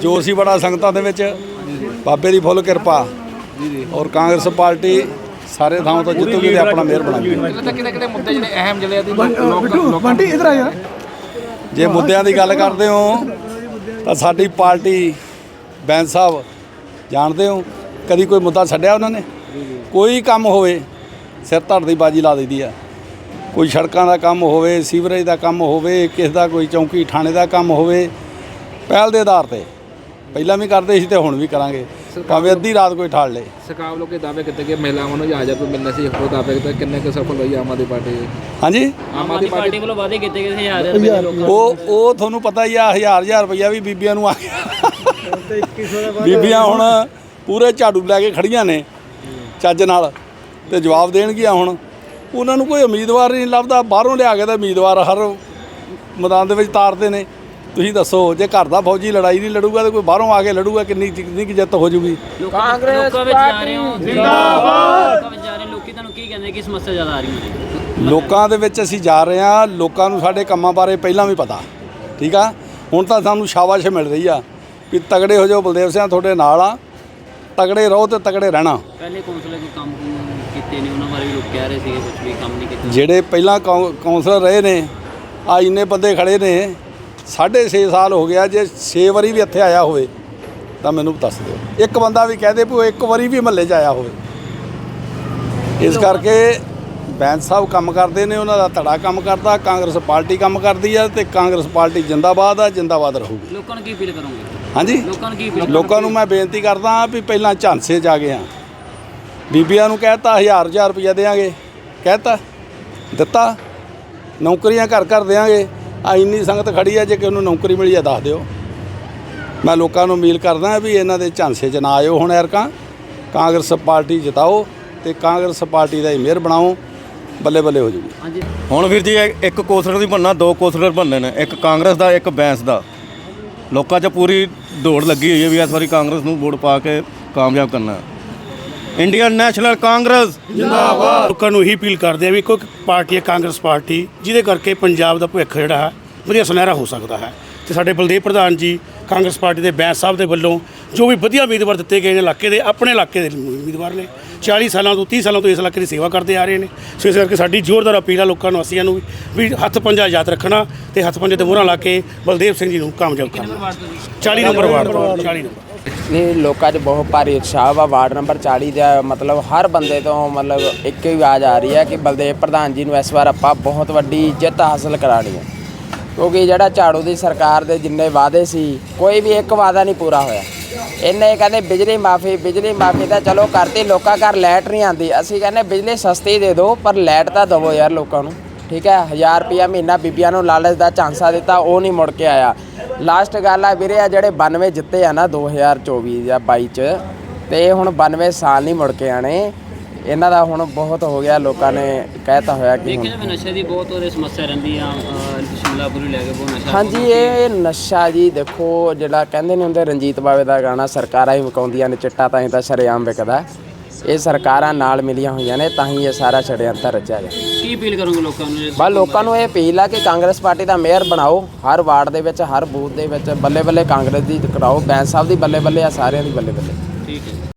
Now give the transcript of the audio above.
ਜੋ ਸੀ ਬੜਾ ਸੰਗਤਾਂ ਦੇ ਵਿੱਚ ਬਾਬੇ ਦੀ ਫੁੱਲ ਕਿਰਪਾ ਔਰ ਕਾਂਗਰਸ ਪਾਰਟੀ ਸਾਰੇ ਥਾਂ ਤੋਂ ਜਿੱਤੂਗੀ ਤੇ ਆਪਣਾ ਮਿਹਰ ਬਣਾਉਗੀ ਪਹਿਲਾਂ ਤਾਂ ਕਿਹੜੇ ਕਿਹੜੇ ਮੁੱਦੇ ਜਿਹੜੇ ਅਹਿਮ ਜਿਹੜੇ ਆ ਤੇ ਲੋਕ ਲੋਕ ਬੰਟੀ ਇਧਰ ਆ ਯਾਰ ਜੇ ਮੁੱਦਿਆਂ ਦੀ ਗੱਲ ਕਰਦੇ ਹੋ ਤਾਂ ਸਾਡੀ ਪਾਰਟੀ ਬੈਂਸ ਸਾਹਿਬ ਜਾਣਦੇ ਹੋ ਕਦੀ ਕੋਈ ਮੁੱਦਾ ਛੱਡਿਆ ਉਹਨਾਂ ਨੇ? ਕੋਈ ਕੰਮ ਹੋਵੇ ਸਿਰ ਧੜ ਦੀ ਬਾਜੀ ਲਾ ਦਈਦੀ ਆ। ਕੋਈ ਸੜਕਾਂ ਦਾ ਕੰਮ ਹੋਵੇ ਸੀਵਰੇਜ ਦਾ ਕੰਮ ਹੋਵੇ ਕਿਸ ਦਾ ਕੋਈ ਚੌਂਕੀ ਥਾਣੇ ਦਾ ਕੰਮ ਹੋਵੇ ਪਹਿਲ ਦੇ ਆਧਾਰ ਤੇ। ਪਹਿਲਾਂ ਵੀ ਕਰਦੇ ਸੀ ਤੇ ਹੁਣ ਵੀ ਕਰਾਂਗੇ। ਭਾਵੇਂ ਅੱਧੀ ਰਾਤ ਕੋਈ ਠਾਲ ਲੇ। ਸਰਕਾਰ ਲੋਕੇ ਦਾਅਵੇ ਕੀਤੇ ਕਿ ਮਹਿਲਾਵਾਂ ਨੂੰ 1000 ਰੁਪਏ ਮਿਲਣੇ ਸੀ ਉਹ ਦਾਅਵੇ ਕੀਤੇ ਕਿੰਨੇ ਕੁ ਸਫਲ ਹੋਈ ਆਮ ਆਦਮੀ ਪਾਰਟੀ ਹਾਂਜੀ? ਆਮ ਆਦਮੀ ਪਾਰਟੀ ਵੱਲੋਂ ਵਾਅਦੇ ਕੀਤੇ ਗਏ ਸੀ ਹਜ਼ਾਰ ਹਜ਼ਾਰ ਰੁਪਏ ਦੇ ਲੋਕਾਂ ਉਹ ਉਹ ਤੁਹਾਨੂੰ ਪਤਾ ਹੀ ਆ ਹਜ਼ਾਰ ਹਜ਼ਾਰ ਰੁਪਈਆ ਵੀ ਬੀਬੀਆਂ ਨੂੰ ਆ ਗਿਆ। ਬੀਬੀਆਂ ਹੁਣ ਪੂਰੇ ਝਾੜੂ ਲੈ ਕੇ ਖੜੀਆਂ ਨੇ ਚੱਜ ਨਾਲ। ਤੇ ਜਵਾਬ ਦੇਣਗੀਆਂ ਹੁਣ। ਉਹਨਾਂ ਨੂੰ ਕੋਈ ਉਮੀਦਵਾਰ ਨਹੀਂ ਲੱਭਦਾ ਬਾਹਰੋਂ ਲਿਆ ਕੇ ਤਾਂ ਉਮੀਦਵਾਰ ਹਰ ਮੈਦਾਨ ਦੇ ਵਿੱਚ ਤਾਰਦੇ ਨੇ। ਤੁਸੀਂ ਦੱਸੋ ਜੇ ਘਰ ਦਾ ਫੌਜੀ ਲੜਾਈ ਨਹੀਂ ਲੜੂਗਾ ਤਾਂ ਕੋਈ ਬਾਹਰੋਂ ਆ ਕੇ ਲੜੂਗਾ ਕਿੰਨੀ ਕਿੰਨੀ ਕੁ ਜਿੱਤ ਹੋ ਜੂਗੀ ਕਾਂਗਰਸ ਲੋਕਾਂ ਵਿੱਚ ਜਾ ਰਹੇ ਹੋ। ਜਿੰਦਾਬਾਦ! ਲੋਕਾਂ ਵਿੱਚ ਜਾ ਰਹੇ ਲੋਕੀ ਤੁਹਾਨੂੰ ਕੀ ਕਹਿੰਦੇ ਕਿ ਸਮੱਸਿਆ ਜ਼ਿਆਦਾ ਆ ਰਹੀ ਹੈ ਲੋਕਾਂ ਦੇ ਵਿੱਚ ਅਸੀਂ ਜਾ ਰਹੇ ਹਾਂ ਲੋਕਾਂ ਨੂੰ ਸਾਡੇ ਕੰਮਾਂ ਬਾਰੇ ਪਹਿਲਾਂ ਵੀ ਪਤਾ ਠੀਕ ਆ? ਹੁਣ ਤਾਂ ਸਾਨੂੰ ਸ਼ਾਬਾਸ਼ ਮਿਲ ਰਹੀ ਆ ਵੀ ਤਗੜੇ ਹੋ ਜਾਓ ਬਲਦੇਵ ਸਿੰਘ ਤੁਹਾਡੇ ਨਾਲ ਆ ਤਗੜੇ ਰਹੋ ਤੇ ਤਗੜੇ ਰਹਿਣਾ। ਪਹਿਲੇ ਕੌਂਸਲਰ ਕੋਈ ਕੰਮ ਕੁੰਮ ਕੀਤੇ ਨੇ ਉਹਨਾਂ ਬਾਰੇ ਵੀ ਲੋਕ ਕਹਿ ਰਹੇ ਸੀਗੇ ਕੁਝ ਵੀ ਕੰਮ ਨਹੀਂ ਕੀਤਾ। ਜਿਹੜੇ ਪਹਿਲਾਂ ਕੌਂ- ਕੌਂਸਲਰ ਰਹੇ ਨੇ ਆ ਇੰਨੇ ਬੰਦੇ ਖੜੇ ਨੇ ਸਾਢੇ 6 ਸਾਲ ਹੋ ਗਿਆ ਜੇ 6 ਵਾਰੀ ਵੀ ਇੱਥੇ ਆਇਆ ਹੋਵੇ ਤਾਂ ਮੈਨੂੰ ਦੱਸ ਦਿਓ। ਇੱਕ ਬੰਦਾ ਵੀ ਕਹਦੇ ਵੀ ਉਹ ਇੱਕ ਵਾਰੀ ਵੀ ਮਹੱਲੇ 'ਚ ਆਇਆ ਹੋਵੇ। ਇਸ ਕਰਕੇ ਬੈਂਸ ਸਾਹਿਬ ਕੰਮ ਕਰਦੇ ਨੇ ਉਹਨਾਂ ਦਾ ਧੜਾ ਕੰਮ ਕਰਦਾ ਕਾਂਗਰਸ ਪਾਰਟੀ ਕੰਮ ਕਰਦੀ ਆ ਤੇ ਕਾਂਗਰਸ ਪਾਰਟੀ ਜਿੰਦਾਬਾਦ ਆ ਜਿੰਦਾਬਾਦ ਰਹੂਗੀ। ਲੋਕਾਂ ਨੂੰ ਕੀ ਅਪੀਲ ਕਰੋਗੇ? ਹਾਂਜੀ? ਲੋਕਾਂ ਨੂੰ ਕੀ ਅਪੀਲ ਲੋਕਾਂ ਨੂੰ ਮੈਂ ਬੇਨਤੀ ਕਰਦਾ ਵੀ ਪਹਿਲਾਂ ਝਾਂਸੇ 'ਚ ਆ ਗਏ ਆ ਬੀਬੀਆਂ ਨੂੰ ਕਹਿਤਾ, ਹਜ਼ਾਰ ਹਜ਼ਾਰ ਰੁਪਇਆ ਦੇਾਂਗੇ ਕਹਿਤਾ, ਦਿੱਤਾ। ਨੌਕਰੀਆਂ ਘਰ ਘਰ ਦੇਾਂਗੇ ਆ ਇੰਨੀ ਸੰਗਤ ਖੜੀ ਆ, ਜੇ ਕਿ ਉਹਨੂੰ ਨੌਕਰੀ ਮਿਲੀ ਆ, ਦੱਸ ਦਿਓ। ਮੈਂ ਲੋਕਾਂ ਨੂੰ ਅਪੀਲ ਕਰਦਾ ਵੀ ਇਹਨਾਂ ਦੇ ਝਾਂਸੇ 'ਚ ਨਾ ਆਇਓ ਹੁਣ ਐਰਕਾਂ। ਕਾਂਗਰਸ ਪਾਰਟੀ ਜਿਤਾਓ ਤੇ ਕਾਂਗਰਸ ਪਾਰਟੀ ਦਾ ਹੀ ਮਿਹਰ ਬਣਾਓ। ਬੱਲੇ ਬੱਲੇ ਹੋ ਜੂਗੀ ਹਾਂਜੀ। ਹੁਣ ਵੀਰ ਜੀ ਇੱਕ ਕੌਂਸਲਰ ਦੀ ਬਣਨਾ ਦੋ ਕੌਂਸਲਰ ਬਣਨੇ ਨੇ। ਇੱਕ ਕਾਂਗਰਸ ਦਾ, ਇੱਕ ਬੈਂਸ ਦਾ। ਲੋਕਾਂ 'ਚ ਪੂਰੀ ਦੌੜ ਲੱਗੀ ਹੋਈ ਹੈ ਵੀ ਇਸ ਵਾਰੀ ਕਾਂਗਰਸ ਨੂੰ ਵੋਟ ਪਾ ਕੇ ਕਾਮਯਾਬ ਕਰਨਾ ਹੈ। Indian National Congress. ਲੋਕਾਂ ਨੂੰ ਇਹੀ ਅਪੀਲ ਕਰਦੇ ਆ ਵੀ ਕੋਈ ਪਾਰਟੀ ਹੈ ਕਾਂਗਰਸ ਪਾਰਟੀ ਜਿਹਦੇ ਕਰਕੇ ਪੰਜਾਬ ਦਾ ਭਵਿੱਖ ਜਿਹੜਾ ਹੈ ਵਧੀਆ ਸੁਨਹਿਰਾ ਹੋ ਸਕਦਾ ਹੈ। ਤੇ ਸਾਡੇ ਬਲਦੇਵ ਪ੍ਰਧਾਨ ਜੀ ਕਾਂਗਰਸ ਪਾਰਟੀ ਦੇ ਬੈਂਸ ਸਾਹਿਬ ਦੇ ਵੱਲੋਂ ਜੋ ਵੀ ਵਧੀਆ ਉਮੀਦਵਾਰ ਦਿੱਤੇ ਗਏ ਨੇ ਇਲਾਕੇ ਦੇ ਆਪਣੇ ਇਲਾਕੇ ਦੇ ਉਮੀਦਵਾਰ ਨੇ। 40 ਸਾਲਾਂ ਤੋਂ 30 ਸਾਲਾਂ ਤੋਂ ਇਸ ਇਲਾਕੇ ਦੀ ਸੇਵਾ ਕਰਦੇ ਆ ਰਹੇ ਨੇ। ਸੋ ਇਸ ਕਰਕੇ ਸਾਡੀ ਜ਼ੋਰਦਾਰ ਅਪੀਲ ਆ ਲੋਕਾਂ ਨੂੰ ਅਸੀਂ ਨੂੰ ਵੀ ਹੱਥ ਪੰਜਾ ਯਾਦ ਰੱਖਣਾ ਤੇ ਹੱਥ ਪੰਜੇ ਤੇ ਮੋਹਰਾਂ ਲਾ ਕੇ ਬਲਦੇਵ ਸਿੰਘ ਜੀ ਨੂੰ ਕਾਮਯਾਬ ਕਰਨਾ। 40 ਨੰਬਰ ਵਾਰਡ ਤੋਂ 40 ਨੰਬਰ। ਨਹੀਂ, ਲੋਕਾਂ 'ਚ ਬਹੁਤ ਭਾਰੀ ਉਤਸ਼ਾਹ ਵਾ, ਵਾਰਡ ਨੰਬਰ 40 ਦਾ, ਮਤਲਬ ਹਰ ਬੰਦੇ ਤੋਂ ਮਤਲਬ ਇੱਕ ਹੀ ਆਵਾਜ਼ ਆ ਰਹੀ ਹੈ ਕਿ ਬਲਦੇਵ ਪ੍ਰਧਾਨ ਜੀ ਨੂੰ ਇਸ ਵਾਰ ਆਪਾਂ ਬਹੁਤ ਵੱਡੀ ਜਿੱਤ ਹਾਸਲ ਕਰਾਣੀ ਹੈ। ਕਿਉਂਕਿ ਜਿਹੜਾ ਝਾੜੂ ਦੀ ਸਰਕਾਰ ਦੇ ਜਿੰਨੇ ਵਾਅਦੇ ਸੀ, ਕੋਈ ਵੀ ਇੱਕ ਵਾਅਦਾ ਨਹੀਂ ਪੂਰਾ ਹੋਇਆ। ਇੰਨੇ ਕਹਿੰਦੇ ਬਿਜਲੀ ਮਾਫੀ ਬਿਜਲੀ ਮਾਫੀ ਤਾਂ ਚਲੋ ਕਰਤੀ, ਲੋਕਾਂ ਘਰ ਲਾਈਟ ਨਹੀਂ ਆਂਦੀ ਅਸੀਂ ਕਹਿੰਦੇ ਬਿਜਲੀ ਸਸਤੀ ਦੇ ਦਿਓ, ਪਰ ਲਾਈਟ ਤਾਂ ਦਵੋ ਯਾਰ ਲੋਕਾਂ ਨੂੰ। ਠੀਕ ਹੈ 1000 ਰੁਪਿਆ ਮਹੀਨਾ ਬੀਬੀਆਂ ਨੂੰ ਲਾਲਚ ਦਾ ਝਾਂਸਾ ਦਿੱਤਾ, ਉਹ ਨਹੀਂ ਮੁੜ ਕੇ ਆਇਆ। ਲਾਸਟ ਗੱਲ ਆ ਵੀਰੇ ਆ ਜਿਹੜੇ 92 ਜਿੱਤੇ ਆ ਨਾ 2024 ਜਾਂ 22 ਚ ਤੇ ਇਹ ਹੁਣ 92 ਸਾਲ ਨਹੀਂ ਮੁੜ ਕੇ ਆਣੇ ਇਹਨਾਂ ਦਾ ਹੁਣ ਬਹੁਤ ਹੋ ਗਿਆ ਲੋਕਾਂ ਨੇ ਕਹਿਤਾ ਹੋਇਆ ਕਿ ਦੇਖਿਆ ਜਾਵੇ ਨਸ਼ੇ ਦੀ ਬਹੁਤ ਉਹਦੇ ਸਮੱਸਿਆ ਰਹਿੰਦੀ ਆ ਸ਼ਿਮਲਾਪੁਰੀ ਲੈ ਕੇ ਬਹੁਤ ਨਸ਼ਾ ਹਾਂਜੀ ਇਹ ਨਸ਼ਾ ਜੀ ਦੇਖੋ ਜਿਹੜਾ ਕਹਿੰਦੇ ਨੇ ਹੁੰਦੇ ਰਣਜੀਤ ਬਾਵੇ ਦਾ ਗਾਣਾ ਸਰਕਾਰਾਂ ਹੀ ਮਕਾਉਂਦੀਆਂ ਨੇ ਚਿੱਟਾ ਤਾਂ ਹੀ ਤਾਂ ਸ਼ਰੇਆਮ ਵਿਕਦਾ। ਇਹ ਸਰਕਾਰਾਂ ਨਾਲ ਮਿਲੀਆਂ ਹੋਈਆਂ ਨੇ ਤਾਂ ਹੀ ਇਹ ਸਾਰਾ ਛੜਿਅੰਤਰ ਰਚਿਆ ਗਿਆ ਕੀ ਅਪੀਲ ਕਰੋਗੇ ਲੋਕਾਂ ਨੂੰ ਜੇ- ਬਸ ਲੋਕਾਂ ਨੂੰ ਇਹ ਅਪੀਲ ਆ ਕਿ ਕਾਂਗਰਸ ਪਾਰਟੀ ਦਾ ਮੇਅਰ ਬਣਾਓ ਹਰ ਵਾਰਡ ਦੇ ਵਿੱਚ ਹਰ ਬੂਥ ਦੇ ਵਿੱਚ ਬੱਲੇ ਬੱਲੇ ਕਾਂਗਰਸ ਦੀ ਕਰਾਓ ਬੈਂਸ ਸਾਹਿਬ ਦੀ ਬੱਲੇ ਬੱਲੇ ਆ ਸਾਰਿਆਂ ਦੀ ਬੱਲੇ ਬੱਲੇ ਠੀਕ ਹੈ